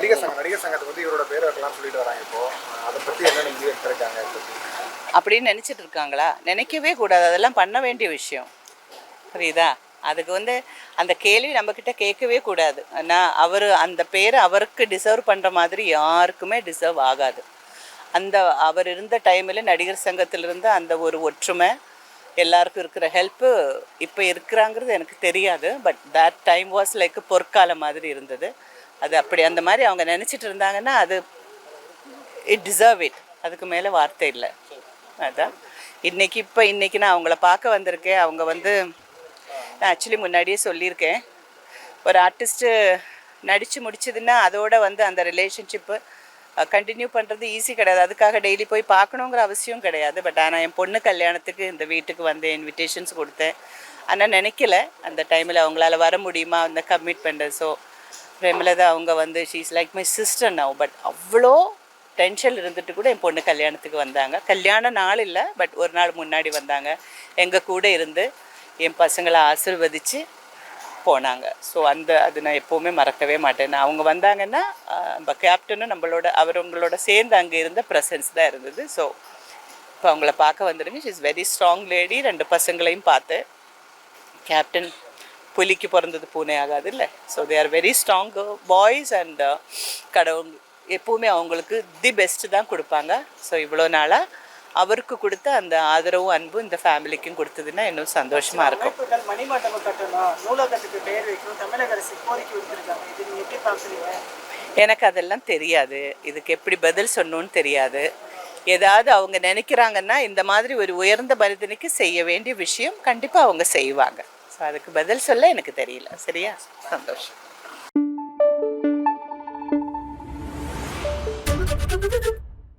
நடிகர் சங்கம் நடிகர் சங்கத்துக்கு வந்து இவரோட பேர் வைக்கலாம் சொல்லிட்டு வராங்க இப்போ. அதை பத்தி என்ன முடிவு எடுத்திருக்காங்க அப்படின்னு நினச்சிட்டு இருக்காங்களா? நினைக்கவே கூடாது. அதெல்லாம் பண்ண வேண்டிய விஷயம். புரியுதா? அதுக்கு வந்து அந்த கேள்வி நம்மக்கிட்ட கேட்கவே கூடாது. ஆனால் அவர் அந்த பேரை அவருக்கு டிசர்வ் பண்ணுற மாதிரி யாருக்குமே டிசர்வ் ஆகாது. அந்த அவர் இருந்த டைமில் நடிகர் சங்கத்திலிருந்து அந்த ஒரு ஒற்றுமை எல்லாருக்கும் இருக்கிற ஹெல்ப்பு இப்போ இருக்கிறாங்கிறது எனக்கு தெரியாது. But that time was like பொற்காலம் மாதிரி இருந்தது. அது அப்படி அந்த மாதிரி அவங்க நினச்சிட்டு இருந்தாங்கன்னா அது இட் டிசர்வ் இட் அதுக்கு மேலே வார்த்தை இல்லை. அதான். இன்றைக்கி இப்போ இன்றைக்கி நான் அவங்கள பார்க்க வந்திருக்கேன். அவங்க வந்து நான் ஆக்சுவலி முன்னாடியே சொல்லியிருக்கேன். ஒரு ஆர்டிஸ்ட்டு நடித்து முடிச்சதுன்னா அதோட வந்து அந்த ரிலேஷன்ஷிப்பு கண்டினியூ பண்ணுறது ஈஸி கிடையாது. அதுக்காக டெய்லி போய் பார்க்கணுங்கிற அவசியம் கிடையாது. பட் ஆனால் என் பொண்ணு கல்யாணத்துக்கு இந்த வீட்டுக்கு வந்து இன்விடேஷன்ஸ் கொடுத்தேன். ஆனால் நினைக்கல அந்த டைமில் அவங்களால வர முடியுமா? அந்த கம்மிட் பண்ணுறது ஸோ பிரேமலதா அவங்க வந்து she's like my sister now but அவ்வளோ டென்ஷன் இருந்துட்டு கூட என் பொண்ணு கல்யாணத்துக்கு வந்தாங்க. கல்யாண நாள் இல்லை பட் ஒரு நாள் முன்னாடி வந்தாங்க. எங்கள் கூட இருந்து என் பசங்களை ஆசிர்வதித்து போனாங்க. ஸோ அந்த அது நான் எப்போவுமே மறக்கவே மாட்டேன். நான் அவங்க வந்தாங்கன்னா நம்ம கேப்டனும் நம்மளோட அவங்களோட சேர்ந்து அங்கே இருந்த ப்ரெசன்ஸ் தான் இருந்தது. ஸோ இப்போ அவங்கள பார்க்க வந்துடுங்க. She is very strong lady ரெண்டு பசங்களையும் பார்த்து கேப்டன் புலிக்கு பிறந்தது பூனை ஆகாது இல்லை so they are very strong boys and கடவுள் எப்பவுமே அவங்களுக்கு தி பெஸ்ட் தான் கொடுப்பாங்க. ஸோ இவ்வளோ நாளாக அவருக்கு கொடுத்த அந்த ஆதரவும் அன்பும் இந்த ஃபேமிலிக்கும் கொடுத்ததுன்னா இன்னும் சந்தோஷமாக இருக்கும். அமைப்புகள் மணிமண்டபம் கட்டணும். நூலகத்துக்கு பெயர் வைக்கணும். தமிழக அரசு கோரிக்கை விடுத்திருக்காங்க. இது நீங்க எப்படி பார்க்குறீங்க? எனக்கு அதெல்லாம் தெரியாது. இதுக்கு எப்படி பதில் சொல்லணும்னு தெரியாது. ஏதாவது அவங்க நினைக்கிறாங்கன்னா இந்த மாதிரி ஒரு உயர்ந்த மனிதனுக்கு செய்ய வேண்டிய விஷயம் கண்டிப்பாக அவங்க செய்வாங்க. ஸோ அதுக்கு பதில் சொல்ல எனக்கு தெரியல. சரியா? சந்தோஷம்.